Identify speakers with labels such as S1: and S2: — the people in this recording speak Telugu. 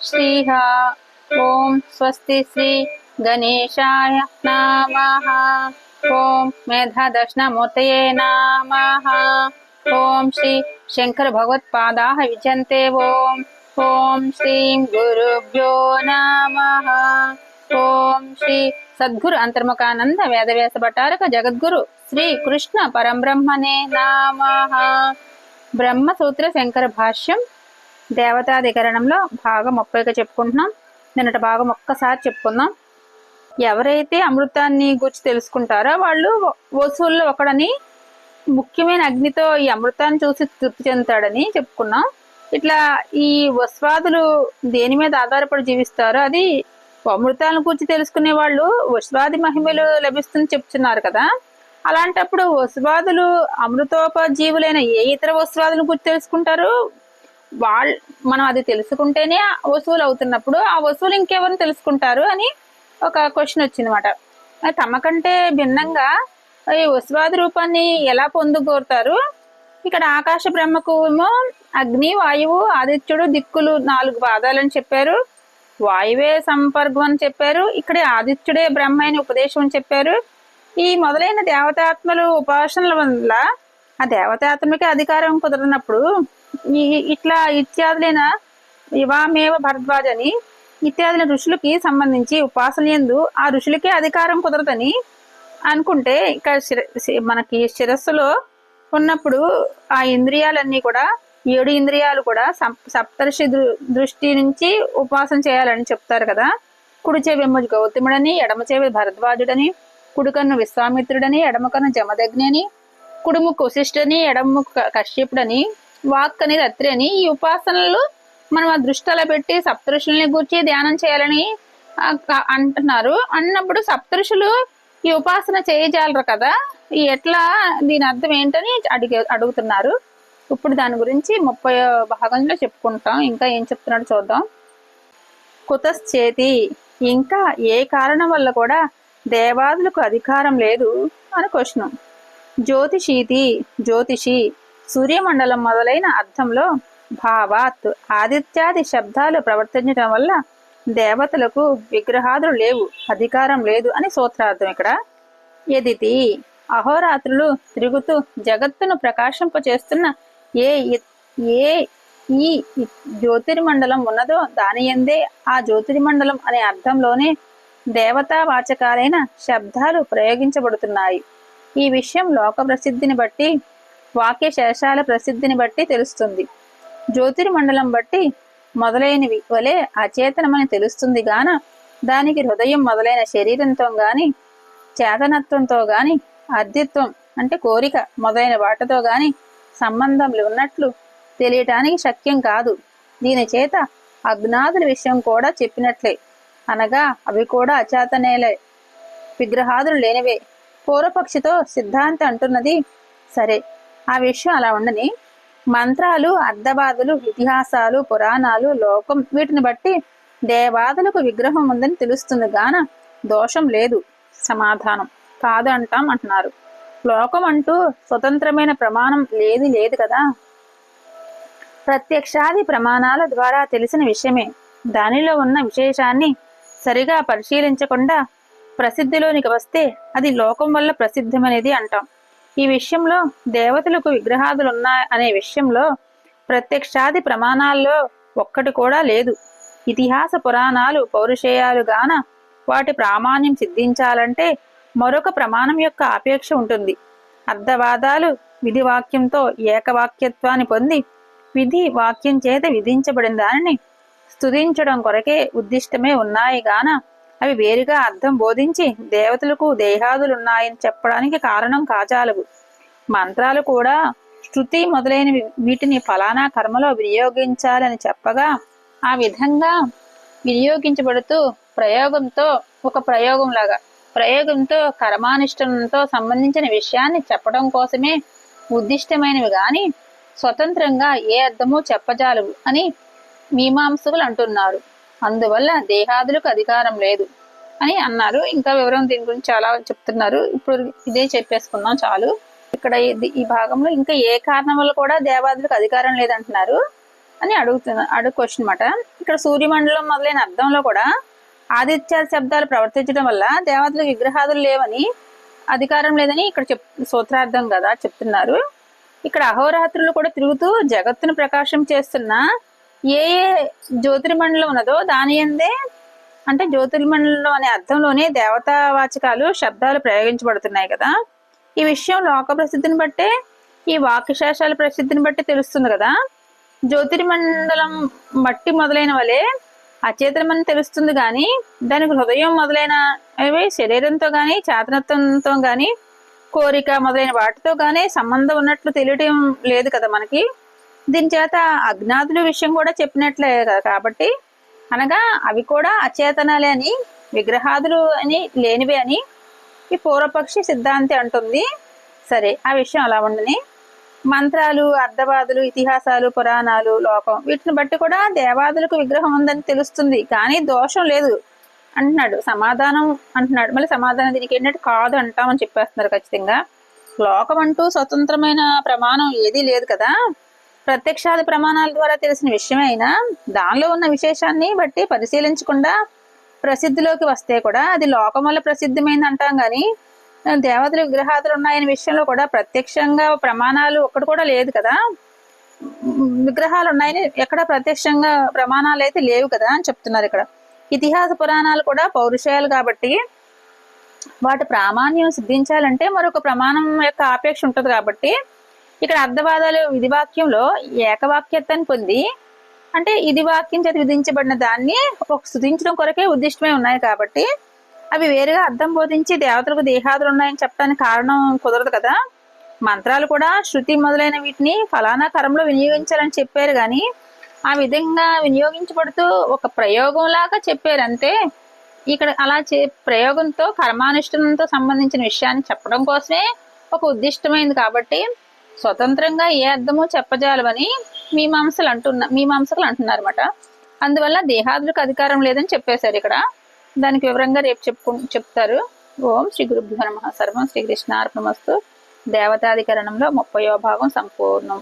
S1: శ్రీహ ఓం స్వస్తి శ్రీ గణేశాయ నమ ఓం మేధాదర్శనమూర్తయే నమ ఓం శ్రీ శంకర భగవత్పాదా విజంతే ఓం ఓం శ్రీం గురుభ్యో నమ ఓం శ్రీ సద్గురు అంతర్ముఖానంద వేదవ్యాస భటారక జగద్గురు శ్రీ కృష్ణ పరంబ్రహ్మణే నమః బ్రహ్మసూత్ర శంకర భాష్యం దేవతాధికరణంలో భాగం ముప్పైగా చెప్పుకుంటున్నాం. నిన్నటి భాగం ఒక్కసారి చెప్పుకుందాం. ఎవరైతే అమృతాన్ని గురించి తెలుసుకుంటారో వాళ్ళు వసూల్లో ఒకడని ముఖ్యమైన అగ్నితో ఈ అమృతాన్ని చూసి తృప్తి చెందుతాడని చెప్పుకున్నాం. ఇట్లా ఈ వస్వాదులు దేని మీద ఆధారపడి జీవిస్తారో అది అమృతాలను గురించి తెలుసుకునే వాళ్ళు వస్వాది మహిమలు లభిస్తుంది చెప్తున్నారు కదా. అలాంటప్పుడు వస్వాదులు అమృతోపజీవులైన ఏ ఇతర వస్వాదుల గురించి తెలుసుకుంటారు? వాళ్ళ మనం అది తెలుసుకుంటేనే ఆ వసూలు అవుతున్నప్పుడు ఆ వసూలు ఇంకెవరిని తెలుసుకుంటారు అని ఒక క్వశ్చన్ వచ్చిందన్నమాట. తమ తమకంటే భిన్నంగా ఈ వసువాది రూపాన్ని ఎలా పొందుకోరుతారు? ఇక్కడ ఆకాశ బ్రహ్మకు ఏమో అగ్ని వాయువు ఆదిత్యుడు దిక్కులు నాలుగు పాదాలని చెప్పారు. వాయువే సంపర్గం అని చెప్పారు. ఇక్కడ ఆదిత్యుడే బ్రహ్మ అని ఉపదేశం అని చెప్పారు. ఈ మొదలైన దేవతాత్మలు ఉపాసనల వల్ల ఆ దేవతాత్మకి అధికారం కుదరనప్పుడు ఈ ఇట్లా ఇత్యాదులైన ఇవామేవ భరద్వాజ్ అని ఇత్యాదుల ఋషులకి సంబంధించి ఉపాసనయందు ఆ ఋషులకే అధికారం కుదరదని అనుకుంటే ఇక్కడ మనకి శిరస్సులో ఉన్నప్పుడు ఆ ఇంద్రియాలన్నీ కూడా ఏడు ఇంద్రియాలు కూడా సప్తర్షి దృ- దృష్టి నుంచి ఉపాసన చేయాలని చెప్తారు కదా. కుడి చెవి గౌతముడని ఎడమ చెవి భరద్వాజుడని కుడికన్ను విశ్వామిత్రుడని ఎడమ కన్ను జమదగ్ని అని కుడుముక్కు వశిష్ఠని ఎడముక్కు కశ్యపుడని వాక్ అనేది అత్రి అని ఈ ఉపాసనలు మనం ఆ దృష్టి అలా పెట్టి సప్తఋషుల్ని గురించి ధ్యానం చేయాలని అంటున్నారు. అన్నప్పుడు సప్తఋషులు ఈ ఉపాసన చేయజాలరు కదా ఎట్లా దీని అర్థం ఏంటని అడిగే అడుగుతున్నారు. ఇప్పుడు దాని గురించి ముప్పై భాగంలో చెప్పుకుంటాం. ఇంకా ఏం చెప్తున్నాడో చూద్దాం. కుతశ్చేతి ఇంకా ఏ కారణం వల్ల కూడా దేవాదులకు అధికారం లేదు? అని క్వశ్చన్. జ్యోతిషీతి జ్యోతిషి సూర్యమండలం మొదలైన అర్థంలో భావాత్ ఆదిత్యాది శబ్దాలు ప్రవర్తించడం వల్ల దేవతలకు విగ్రహాదులు లేవు అధికారం లేదు అని సూత్రార్థం ఇక్కడ. ఎదితి అహోరాత్రులు తిరుగుతూ జగత్తును ప్రకాశింపచేస్తున్న ఏ ఏ ఈ జ్యోతిర్మండలం ఉన్నదో దాని ఎందే ఆ జ్యోతిర్మండలం అనే అర్థంలోనే దేవతా వాచకాలైన శబ్దాలు ప్రయోగించబడుతున్నాయి. ఈ విషయం లోక ప్రసిద్ధిని బట్టి వాక్య శేషాల ప్రసిద్ధిని బట్టి తెలుస్తుంది. జ్యోతిర్మండలం బట్టి మొదలైనవి వలె అచేతనమని తెలుస్తుంది గాన దానికి హృదయం మొదలైన శరీరంతో గాని చేతనత్వంతో గాని అద్దిత్వం అంటే కోరిక మొదలైన వాటితో గాని సంబంధములు ఉన్నట్లు తెలియటానికి శక్యం కాదు. దీని చేత అజ్ఞాతుల విషయం కూడా చెప్పినట్లే. అనగా అవి కూడా అచేతనేలే. విగ్రహాదులు లేనివే. పూర్వపక్షితో సిద్ధాంతి అంటున్నది సరే. ఆ విషయం అలా ఉండని. మంత్రాలు అర్ధబాధలు ఇతిహాసాలు పురాణాలు లోకం వీటిని బట్టి దేవాదులకు విగ్రహం ఉందని తెలుస్తుంది గాన దోషం లేదు. సమాధానం. కాదు అంటాం అంటున్నారు. లోకం అంటూ స్వతంత్రమైన ప్రమాణం లేదు లేదు కదా? ప్రత్యక్షాది ప్రమాణాల ద్వారా తెలిసిన విషయమే. దానిలో ఉన్న విశేషాన్ని సరిగా పరిశీలించకుండా ప్రసిద్ధిలోనికి వస్తే అది లోకం వల్ల ప్రసిద్ధమనేది అంటాం. ఈ విషయంలో దేవతలకు విగ్రహాదులు ఉన్నాయి అనే విషయంలో ప్రత్యక్షాది ప్రమాణాల్లో ఒక్కటి కూడా లేదు. ఇతిహాస పురాణాలు పౌరుషేయాలు గాన వాటి ప్రామాణ్యం సిద్ధించాలంటే మరొక ప్రమాణం యొక్క ఆపేక్ష ఉంటుంది. అర్ధవాదాలు విధి వాక్యంతో ఏకవాక్యత్వాన్ని పొంది విధి వాక్యం చేత విధించబడిన దానిని స్థుతించడం కొరకే ఉద్దిష్టమే ఉన్నాయి గాన అవి వేరుగా అర్థం బోధించి దేవతలకు దేహాదులున్నాయని చెప్పడానికి కారణం కాజాలవు. మంత్రాలు కూడా శృతి మొదలైన వీటిని ఫలానా కర్మలో వినియోగించాలని చెప్పగా ఆ విధంగా వినియోగించబడుతూ ప్రయోగంతో ఒక ప్రయోగం లాగా ప్రయోగంతో కర్మానుష్ఠానంతో సంబంధించిన విషయాన్ని చెప్పడం కోసమే ఉద్దిష్టమైనవి గాని స్వతంత్రంగా ఏ అర్థమూ చెప్పజాలవు అని మీమాంసకులు అంటున్నారు. అందువల్ల దేహాదులకు అధికారం లేదు అని అన్నారు. ఇంకా వివరం దీని గురించి చాలా చెప్తున్నారు. ఇప్పుడు ఇదే చెప్పేసుకుందాం చాలు. ఇక్కడ ఈ భాగంలో ఇంకా ఏ కారణం వల్ల కూడా దేవాదులకు అధికారం లేదంటున్నారు అని అడుగుతున్న అడుగు క్వశ్చన్ అనమాట ఇక్కడ సూర్యమండలం మొదలైన అర్థంలో కూడా ఆదిత్య శబ్దాలు ప్రవర్తించడం వల్ల దేవతలకు విగ్రహాదులు లేవని అధికారం లేదని ఇక్కడ చెప్ సూత్రార్థం కదా చెప్తున్నారు. ఇక్కడ అహోరాత్రులు కూడా తిరుగుతూ జగత్తును ప్రకాశం చేస్తున్న ఏ ఏ జ్యోతిర్మండలం ఉన్నదో దాని ఎందే అంటే జ్యోతిర్మండలం అనే అర్థంలోనే దేవతా వాచకాలు శబ్దాలు ప్రయోగించబడుతున్నాయి కదా. ఈ విషయం లోక ప్రసిద్ధిని బట్టే ఈ వాక్యశాస్త్రాల ప్రసిద్ధిని బట్టి తెలుస్తుంది కదా. జ్యోతిర్మండలం మట్టి మొదలైన వలె అచేతనమని తెలుస్తుంది కానీ దానికి హృదయం మొదలైన అవి శరీరంతో కానీ చేతనత్వంతో కానీ కోరిక మొదలైన వాటితో కానీ సంబంధం ఉన్నట్లు తెలియటం లేదు కదా మనకి. దీని చేత అజ్ఞాతుల విషయం కూడా చెప్పినట్లే కదా కాబట్టి అనగా అవి కూడా అచేతనాలే అని విగ్రహాదులు అని లేనివే అని ఈ పూర్వపక్షి సిద్ధాంతి అంటుంది. సరే ఆ విషయం అలా ఉండని. మంత్రాలు అర్ధవాదులు ఇతిహాసాలు పురాణాలు లోకం వీటిని బట్టి కూడా దేవాదులకు విగ్రహం ఉందని తెలుస్తుంది. కానీ దోషం లేదు అంటున్నాడు. సమాధానం అంటున్నాడు. మళ్ళీ సమాధానం దీనికి ఏంటంటే కాదు అంటామని చెప్పేస్తున్నారు ఖచ్చితంగా. లోకం అంటూ స్వతంత్రమైన ప్రమాణం ఏదీ లేదు కదా. ప్రత్యక్షాది ప్రమాణాల ద్వారా తెలిసిన విషయమే అయినా దానిలో ఉన్న విశేషాన్ని బట్టి పరిశీలించకుండా ప్రసిద్ధిలోకి వస్తే కూడా అది లోకం వల్ల ప్రసిద్ధమైంది అంటాం కానీ దేవతలు విగ్రహాదులు ఉన్నాయనే విషయంలో కూడా ప్రత్యక్షంగా ప్రమాణాలు ఒక్కటి కూడా లేదు కదా. విగ్రహాలు ఉన్నాయని ఎక్కడ ప్రత్యక్షంగా ప్రమాణాలు అయితే లేవు కదా అని చెప్తున్నారు ఇక్కడ. ఇతిహాస పురాణాలు కూడా పౌరుషాలు కాబట్టి వాటి ప్రామాణ్యం సిద్ధించాలంటే మరొక ప్రమాణం యొక్క ఆపేక్ష ఉంటుంది కాబట్టి ఇక్కడ అర్ధవాదాలు విధి వాక్యంలో ఏకవాక్యతని పొంది అంటే ఇది వాక్యం చేతి విధించబడిన దాన్ని ఒక స్థుతించడం కొరకే ఉద్దిష్టమే ఉన్నాయి కాబట్టి అవి వేరుగా అర్థం బోధించి దేవతలకు దేహాదులు ఉన్నాయని చెప్పడానికి కారణం కుదరదు కదా. మంత్రాలు కూడా శృతి మొదలైన వీటిని ఫలానా కరంలో వినియోగించాలని చెప్పారు కానీ ఆ విధంగా వినియోగించబడుతూ ఒక ప్రయోగం లాగా చెప్పారు అంతే ఇక్కడ అలా చే ప్రయోగంతో కర్మానుష్ఠానంతో సంబంధించిన విషయాన్ని చెప్పడం కోసమే ఒక ఉద్దిష్టమైంది కాబట్టి స్వతంత్రంగా ఏ అర్థమో చెప్పజాలవని మీమాంసలు అంటున్న మీమాంసకులు అంటున్నారు అనమాట అందువల్ల దేహాదులకు అధికారం లేదని చెప్పేశారు ఇక్కడ. దానికి వివరంగా రేపు చెప్పుకు చెప్తారు. ఓం శ్రీ గురుభ్యో నమ. సర్వం శ్రీకృష్ణార్పణమస్తు దేవతాధికరణంలో ముప్పయో భాగం సంపూర్ణం.